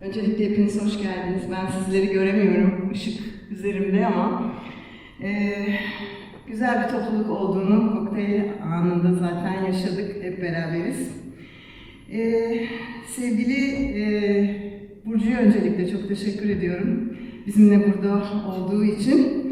Öncelikle hepiniz hoş geldiniz. Ben sizleri göremiyorum ışık üzerimde ama eee, güzel bir topluluk olduğunu kokteyl anında zaten yaşadık, hep beraberiz. Eee, sevgili eee Burcu'ya öncelikle çok teşekkür ediyorum bizimle burada olduğu için.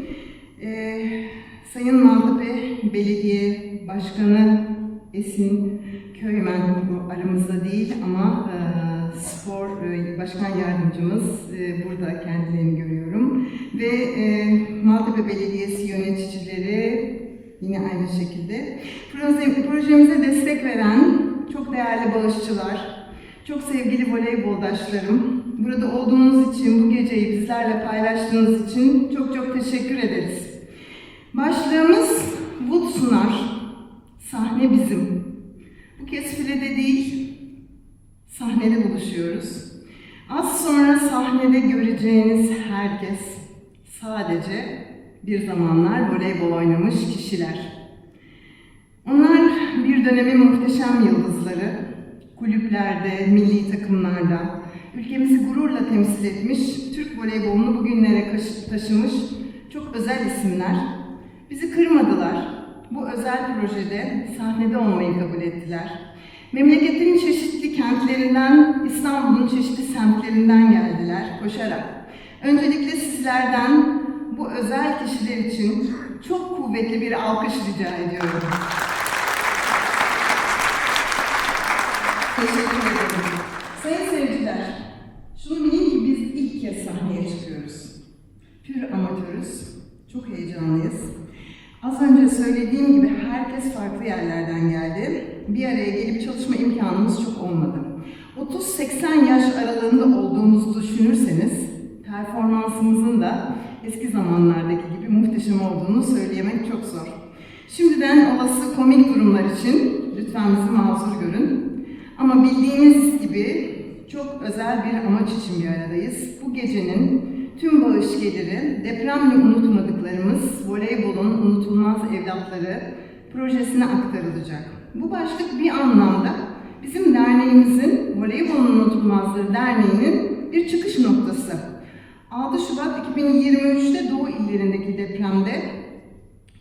Eee, Sayın Maltepe Belediye Başkanı Esin Köymen bu aramızda değil ama eee, spor eee, başkan yardımcımız eee, burada kendilerini görüyorum ve eee, Maltepe Belediyesi yöneticileri yine aynı şekilde Proje, projemize destek veren çok değerli bağışçılar, çok sevgili voleyboldaşlarım, burada olduğunuz için, bu geceyi bizlerle paylaştığınız için çok çok teşekkür ederiz. Başlığımız Wood sunar, sahne bizim. Bu kez filede değil, sahnede buluşuyoruz. Az sonra sahnede göreceğiniz herkes sadece bir zamanlar voleybol oynamış kişiler. Onlar bir dönemin muhteşem yıldızları, kulüplerde, milli takımlarda, ülkemizi gururla temsil etmiş, Türk voleybolunu bugünlere taşımış çok özel isimler. Bizi kırmadılar. Bu özel projede sahnede olmayı kabul ettiler. Memleketin çeşitli kentlerinden, İstanbul'un çeşitli semtlerinden geldiler koşarak. Öncelikle sizlerden bu özel kişiler için çok kuvvetli bir alkış rica ediyorum. Teşekkür ederim. Sayın seyirciler, şunu bilin ki biz ilk kez sahneye çıkıyoruz. Pür amatörüz, çok heyecanlıyız. Az önce söylediğim gibi herkes farklı yerlerden geldi. Bir araya gelip çalışma imkanımız çok olmadı. 30-80 yaş aralığında olduğumuzu düşünürseniz performansımızın da eski zamanlardaki gibi muhteşem olduğunu söyleyemek çok zor. Şimdiden olası komik durumlar için lütfen bizi mazur görün. Ama bildiğiniz gibi çok özel bir amaç için bir aradayız. Bu gecenin tüm bağış geliri depremle unutmadıklarımız voleybolun unutulmaz evlatları projesine aktarılacak. Bu başlık bir anlamda bizim derneğimizin Voleybolun Unutulmazları Derneği'nin bir çıkış noktası. 6 Şubat 2023'te Doğu illerindeki depremde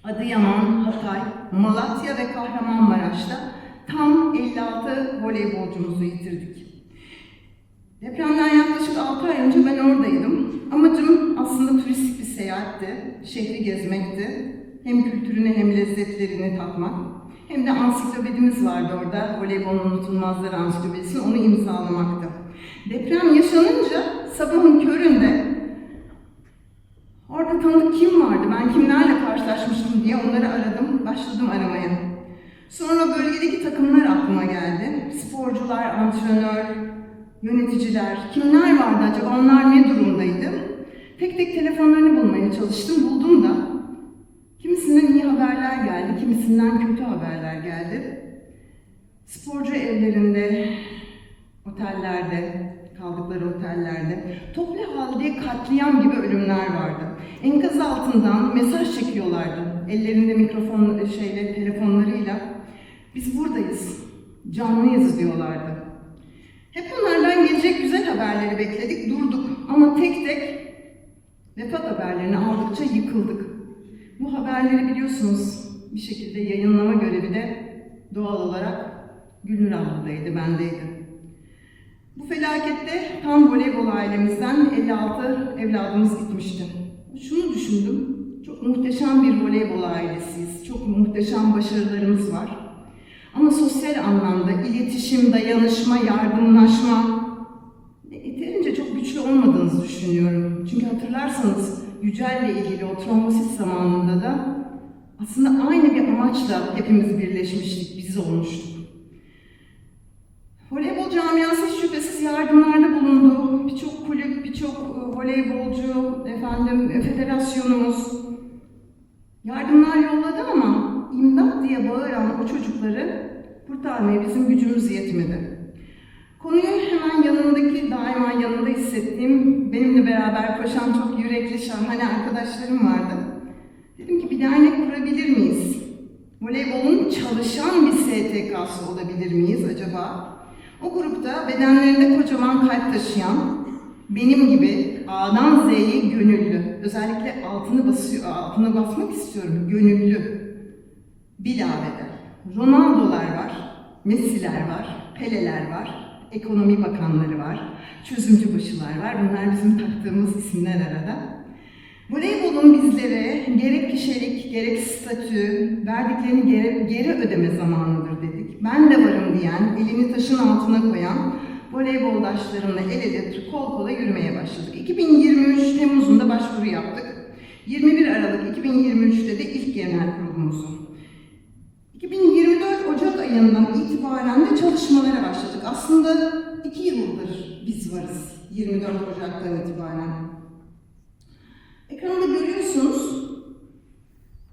Adıyaman, Hatay, Malatya ve Kahramanmaraş'ta tam 56 voleybolcumuzu yitirdik. Depremden yaklaşık 6 ay önce ben oradaydım. Amacım aslında turistik bir seyahatti, şehri gezmekti. Hem kültürünü hem lezzetlerini tatmak. Hem de ansiklopedimiz vardı orada, voleybolun unutulmazları ansiklopedisi, onu imzalamaktı. Deprem yaşanınca sabahın köründe orada tanıdık kim vardı, ben kimlerle karşılaşmıştım diye onları aradım, başladım aramaya. Sonra bölgedeki takımlar aklıma geldi. Sporcular, antrenör, yöneticiler, kimler vardı acaba, onlar ne durumdaydı? Tek tek telefonlarını bulmaya çalıştım, buldum da. Kimisinden iyi haberler geldi, kimisinden kötü haberler geldi. Sporcu evlerinde, otellerde, kaldıkları otellerde toplu halde katliam gibi ölümler vardı. Enkaz altından mesaj çekiyorlardı. Ellerinde mikrofon şeyle telefonlarıyla. Biz buradayız. Canlıyız diyorlardı. Hep onlardan gelecek güzel haberleri bekledik, durduk. Ama tek tek vefat haberlerini aldıkça yıkıldık. Bu haberleri biliyorsunuz bir şekilde yayınlama görevi de doğal olarak Gülnur abladaydı, bendeydi. Bu felakette tam voleybol ailemizden 56 evladımız gitmişti. Şunu düşündüm, çok muhteşem bir voleybol ailesiyiz, çok muhteşem başarılarımız var. Ama sosyal anlamda iletişim, dayanışma, yardımlaşma yeterince çok güçlü olmadığınızı düşünüyorum. Çünkü hatırlarsanız Yücel'le ilgili o trombosit zamanında da aslında aynı bir amaçla hepimiz birleşmiştik, biz olmuştuk. Voleybol camiası hiç şüphesiz yardımlarda bulundu. Birçok kulüp, birçok e, voleybolcu, efendim, e, federasyonumuz yardımlar yolladı ama imdat diye bağıran o çocukları kurtarmaya bizim gücümüz yetmedi. Konuyu hemen yanındaki, daima yanında hissettiğim, benimle beraber koşan çok yürekli, şahane arkadaşlarım vardı. Dedim ki bir dernek kurabilir miyiz? Voleybolun çalışan bir STK'sı olabilir miyiz acaba? O grupta bedenlerinde kocaman kalp taşıyan, benim gibi A'dan Z'ye gönüllü, özellikle altını basıyor, altını basmak istiyorum, gönüllü, bilaveder. Ronaldo'lar var, Messi'ler var, Pele'ler var, ekonomi bakanları var, çözümcü başılar var. Bunlar bizim taktığımız isimler arada. Voleybolun bizlere gerek kişilik, gerek statü, verdiklerini geri, geri ödeme zamanıdır dedik. Ben de varım diyen, elini taşın altına koyan voleyboldaşlarımla el ele kol kola yürümeye başladık. 2023 Temmuz'unda başvuru yaptık. 21 Aralık 2023'te de ilk genel kurulumuzu. 2024 Ocak ayından itibaren de çalışmalara başladık. Aslında iki yıldır biz varız. 24 Ocak'tan itibaren. Ekranda görüyorsunuz.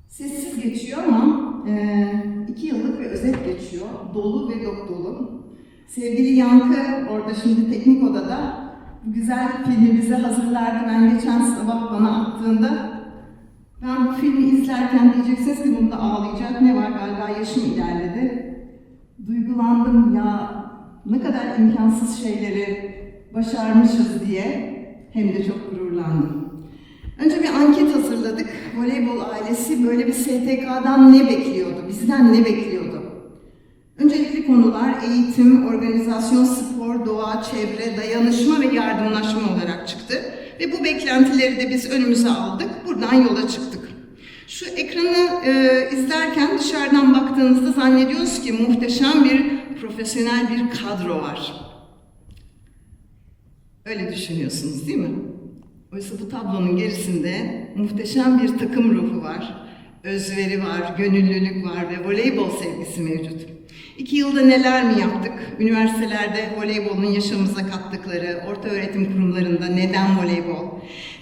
Sessiz geçiyor ama e, iki yıllık bir özet geçiyor. Dolu ve dop dolu. Sevgili Yankı orada şimdi teknik odada güzel filmi bize hazırlardı. Ben geçen sabah bana attığında ben bu filmi izlerken diyeceksiniz ki bunda ağlayacak ne var galiba yaşım ilerledi. Duygulandım ya ne kadar imkansız şeyleri başarmışız diye hem de çok gururlandım. Önce bir anket hazırladık. Voleybol ailesi böyle bir STK'dan ne bekliyordu? Bizden ne bekliyordu? Öncelikli konular eğitim, organizasyon, spor, doğa, çevre, dayanışma ve yardımlaşma olarak çıktı. Ve bu beklentileri de biz önümüze aldık. Buradan yola çıktık. Şu ekranı e, izlerken dışarıdan baktığınızda zannediyoruz ki muhteşem bir profesyonel bir kadro var. Öyle düşünüyorsunuz değil mi? Oysa bu tablonun gerisinde muhteşem bir takım ruhu var, özveri var, gönüllülük var ve voleybol sevgisi mevcut. İki yılda neler mi yaptık? Üniversitelerde voleybolun yaşamımıza kattıkları, orta öğretim kurumlarında neden voleybol?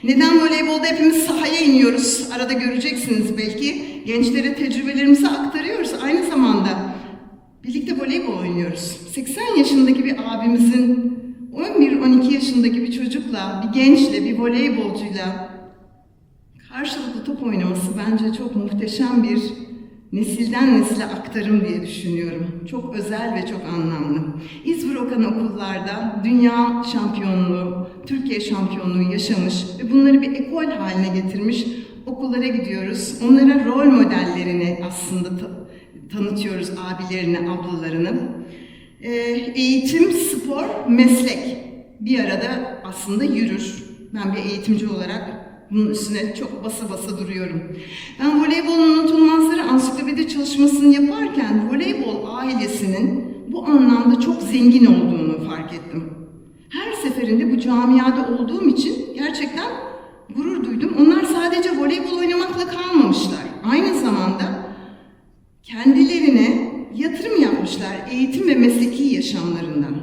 Neden voleybolda hepimiz sahaya iniyoruz? Arada göreceksiniz belki. Gençlere tecrübelerimizi aktarıyoruz. Aynı zamanda birlikte voleybol oynuyoruz. 80 yaşındaki bir abimizin 11-12 yaşındaki bir çocukla, bir gençle, bir voleybolcuyla karşılıklı top oynaması bence çok muhteşem bir nesilden nesile aktarım diye düşünüyorum. Çok özel ve çok anlamlı. İzmir Okan okullarda dünya şampiyonluğu, Türkiye şampiyonluğu yaşamış ve bunları bir ekol haline getirmiş okullara gidiyoruz. Onlara rol modellerini aslında tanıtıyoruz abilerini, ablalarını. Ee, eğitim, spor, meslek bir arada aslında yürür. Ben bir eğitimci olarak bunun üstüne çok basa basa duruyorum. Ben voleybolun unutulmazları ansiklopedi çalışmasını yaparken voleybol ailesinin bu anlamda çok zengin olduğunu fark ettim. Her seferinde bu camiada olduğum için gerçekten gurur duydum. Onlar sadece voleybol oynamakla kalmamışlar. Aynı zamanda kendilerine yatırım yapmışlar eğitim ve mesleki yaşamlarından.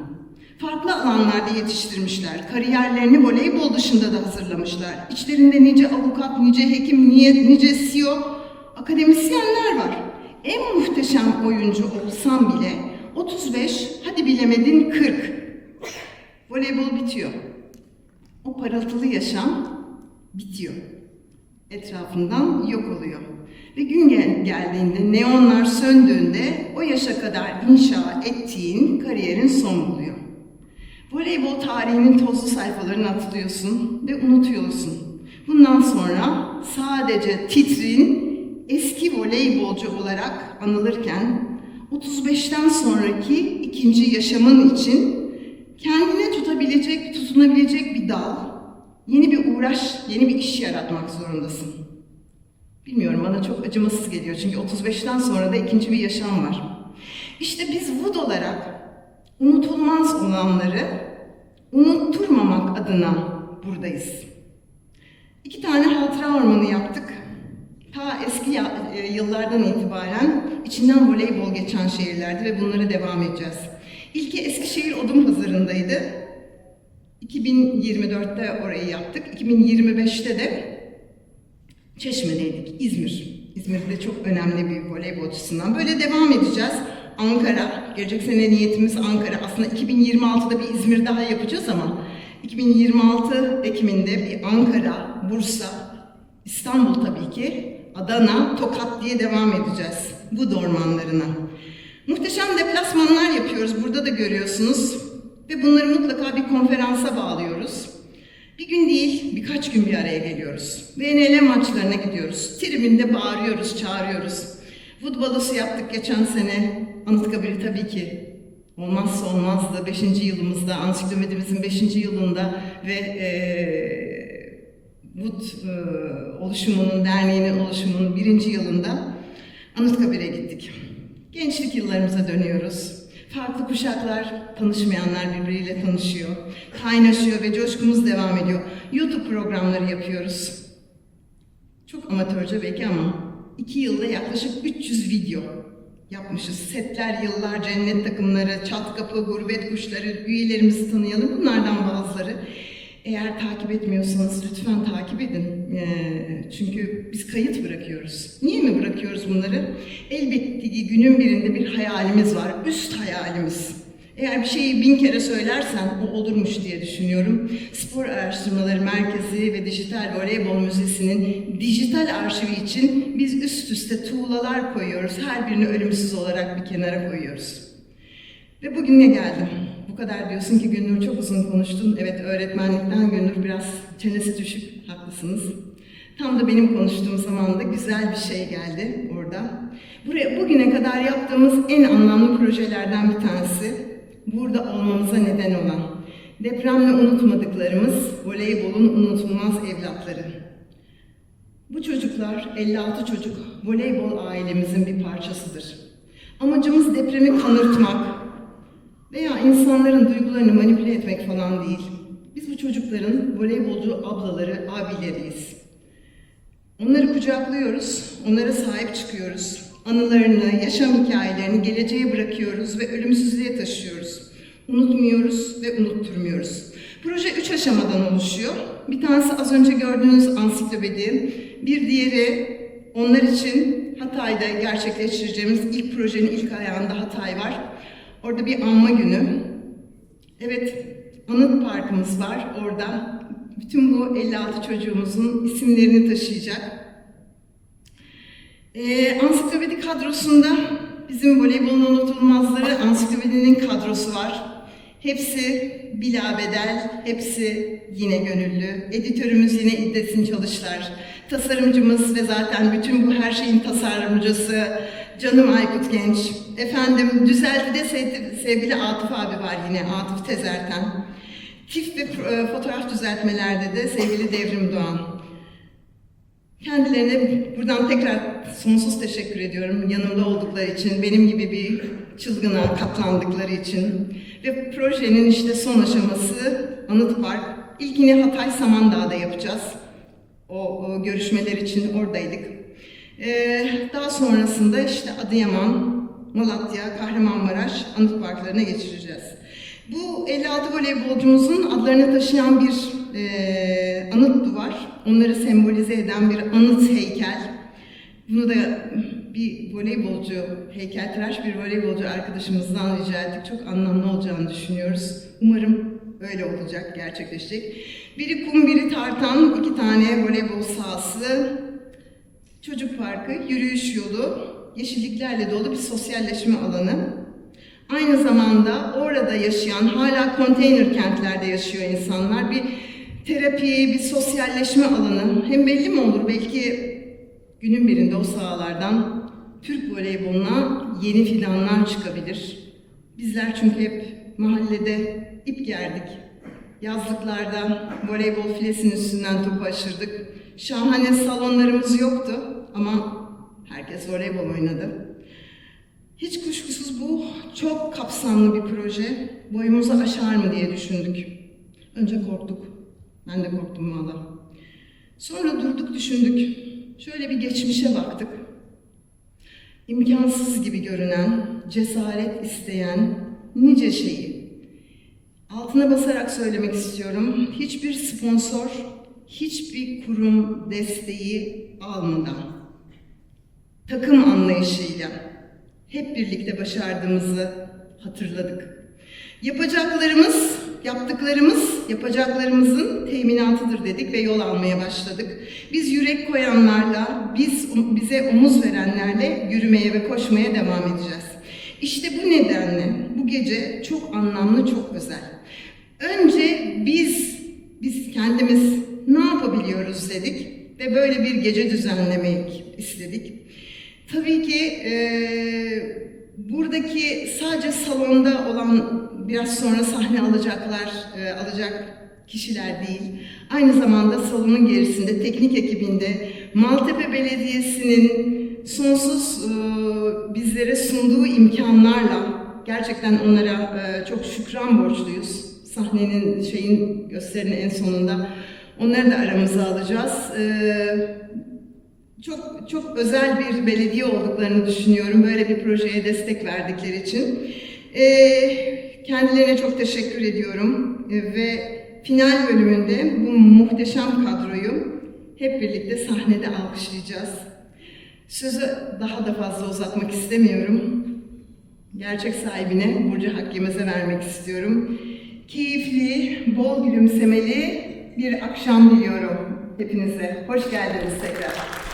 Farklı alanlarda yetiştirmişler. Kariyerlerini voleybol dışında da hazırlamışlar. İçlerinde nice avukat, nice hekim, nice CEO, akademisyenler var. En muhteşem oyuncu olsam bile 35, hadi bilemedin 40. Voleybol bitiyor. O parıltılı yaşam bitiyor. Etrafından yok oluyor. Ve gün gel- geldiğinde, neonlar söndüğünde o yaşa kadar inşa ettiğin kariyerin son buluyor. Voleybol tarihinin tozlu sayfalarına atılıyorsun ve unutuyorsun. Bundan sonra sadece titrin eski voleybolcu olarak anılırken 35'ten sonraki ikinci yaşamın için kendine tutabilecek, tutunabilecek bir dal, yeni bir uğraş, yeni bir iş yaratmak zorundasın. Bilmiyorum bana çok acımasız geliyor çünkü 35'ten sonra da ikinci bir yaşam var. İşte biz Wood olarak unutulmaz olanları unutturmamak adına buradayız. İki tane hatıra ormanı yaptık. Ta eski e, yıllardan itibaren içinden voleybol geçen şehirlerdi ve bunlara devam edeceğiz. İlki Eskişehir Odun Pazarı'ndaydı. 2024'te orayı yaptık. 2025'te de Çeşme'deydik, İzmir. İzmir'de çok önemli bir voleybolcusundan. Böyle devam edeceğiz. Ankara, gelecek sene niyetimiz Ankara. Aslında 2026'da bir İzmir daha yapacağız ama 2026 Ekim'inde bir Ankara, Bursa, İstanbul tabii ki, Adana, Tokat diye devam edeceğiz bu ormanlarına. Muhteşem deplasmanlar yapıyoruz. Burada da görüyorsunuz. Ve bunları mutlaka bir konferansa bağlıyoruz. Bir gün değil, birkaç gün bir araya geliyoruz. VNL maçlarına gidiyoruz. Tribünde bağırıyoruz, çağırıyoruz. Futbolosu yaptık geçen sene. Anıtkabir'i tabii ki olmazsa olmazdı. Beşinci yılımızda, ansiklopedimizin beşinci yılında ve eee Wood eee, oluşumunun, derneğinin oluşumunun birinci yılında Anıtkabir'e gittik. Gençlik yıllarımıza dönüyoruz. Farklı kuşaklar, tanışmayanlar birbiriyle tanışıyor, kaynaşıyor ve coşkumuz devam ediyor. YouTube programları yapıyoruz. Çok amatörce belki ama iki yılda yaklaşık 300 video yapmışız. Setler, yıllar, cennet takımları, çat kapı, gurbet kuşları, üyelerimizi tanıyalım. Bunlardan bazıları. Eğer takip etmiyorsanız lütfen takip edin. Ee, çünkü biz kayıt bırakıyoruz. Niye mi bırakıyoruz bunları? Elbette ki günün birinde bir hayalimiz var. Üst hayalimiz. Eğer bir şeyi bin kere söylersen o olurmuş diye düşünüyorum. Spor Araştırmaları Merkezi ve Dijital Voleybol Müzesi'nin dijital arşivi için biz üst üste tuğlalar koyuyoruz. Her birini ölümsüz olarak bir kenara koyuyoruz. Ve bugüne geldim. Bu kadar diyorsun ki Gönül çok uzun konuştun. Evet öğretmenlikten Gönül biraz çenesi düşük, haklısınız. Tam da benim konuştuğum zaman da güzel bir şey geldi orada. Buraya bugüne kadar yaptığımız en anlamlı projelerden bir tanesi. Burada olmamıza neden olan. Depremle unutmadıklarımız, voleybolun unutulmaz evlatları. Bu çocuklar, 56 çocuk, voleybol ailemizin bir parçasıdır. Amacımız depremi kanırtmak veya insanların duygularını manipüle etmek falan değil. Biz bu çocukların voleybolcu ablaları, abileriyiz. Onları kucaklıyoruz, onlara sahip çıkıyoruz. Anılarını, yaşam hikayelerini geleceğe bırakıyoruz ve ölümsüzlüğe taşıyoruz. Unutmuyoruz ve unutturmuyoruz. Proje üç aşamadan oluşuyor. Bir tanesi az önce gördüğünüz ansiklopedi, bir diğeri onlar için Hatay'da gerçekleştireceğimiz ilk projenin ilk ayağında Hatay var. Orada bir anma günü. Evet, anıt parkımız var orada. Bütün bu 56 çocuğumuzun isimlerini taşıyacak. Ee, ansiklopedi kadrosunda bizim voleybolun unutulmazları ansiklopedinin kadrosu var. Hepsi bilabedel, hepsi yine gönüllü. Editörümüz yine İddesin Çalışlar. Tasarımcımız ve zaten bütün bu her şeyin tasarımcısı canım Aykut Genç. Efendim düzeltide sev- sevgili Atıf abi var yine, Atıf Tezerten. Tif ve e, fotoğraf düzeltmelerde de sevgili Devrim Doğan. Kendilerine buradan tekrar sonsuz teşekkür ediyorum. Yanımda oldukları için, benim gibi bir çılgına katlandıkları için. Ve projenin işte son aşaması Anıt Park. İlkini Hatay Samandağ'da yapacağız. O, o görüşmeler için oradaydık. Ee, daha sonrasında işte Adıyaman, Malatya, Kahramanmaraş anıt parklarına geçireceğiz. Bu 56 voleybolcumuzun adlarını taşıyan bir e, anıt duvar, onları sembolize eden bir anıt heykel. Bunu da bir voleybolcu, heykeltıraş bir voleybolcu arkadaşımızdan rica ettik. Çok anlamlı olacağını düşünüyoruz. Umarım öyle olacak, gerçekleşecek. Biri kum, biri tartan, iki tane voleybol sahası, çocuk parkı, yürüyüş yolu, yeşilliklerle dolu bir sosyalleşme alanı. Aynı zamanda orada yaşayan, hala konteyner kentlerde yaşıyor insanlar. Bir terapi, bir sosyalleşme alanı. Hem belli mi olur? Belki günün birinde o sahalardan Türk voleyboluna yeni fidanlar çıkabilir. Bizler çünkü hep mahallede ip gerdik. Yazlıklarda voleybol filesinin üstünden topu aşırdık. Şahane salonlarımız yoktu ama herkes voleybol oynadı. Hiç kuşkusuz bu çok kapsamlı bir proje. Boyumuzu aşar mı diye düşündük. Önce korktuk. Ben de korktum valla. Sonra durduk düşündük. Şöyle bir geçmişe baktık. İmkansız gibi görünen, cesaret isteyen nice şeyi. Altına basarak söylemek istiyorum. Hiçbir sponsor, hiçbir kurum desteği almadan, takım anlayışıyla hep birlikte başardığımızı hatırladık. Yapacaklarımız, yaptıklarımız yapacaklarımızın teminatıdır dedik ve yol almaya başladık. Biz yürek koyanlarla, biz bize omuz verenlerle yürümeye ve koşmaya devam edeceğiz. İşte bu nedenle bu gece çok anlamlı, çok özel. Önce biz biz kendimiz ne yapabiliyoruz dedik ve böyle bir gece düzenlemek istedik. Tabii ki eee, buradaki sadece salonda olan biraz sonra sahne alacaklar, eee, alacak kişiler değil. Aynı zamanda salonun gerisinde teknik ekibinde Maltepe Belediyesi'nin sonsuz eee, bizlere sunduğu imkanlarla gerçekten onlara eee, çok şükran borçluyuz. Sahnenin şeyin gösterinin en sonunda onları da aramıza alacağız. Eee çok çok özel bir belediye olduklarını düşünüyorum böyle bir projeye destek verdikleri için. Ee, kendilerine çok teşekkür ediyorum Ee, ve final bölümünde bu muhteşem kadroyu hep birlikte sahnede alkışlayacağız. Sözü daha da fazla uzatmak istemiyorum. Gerçek sahibine Burcu Hakkemez'e vermek istiyorum. Keyifli, bol gülümsemeli bir akşam diliyorum hepinize. Hoş geldiniz tekrar.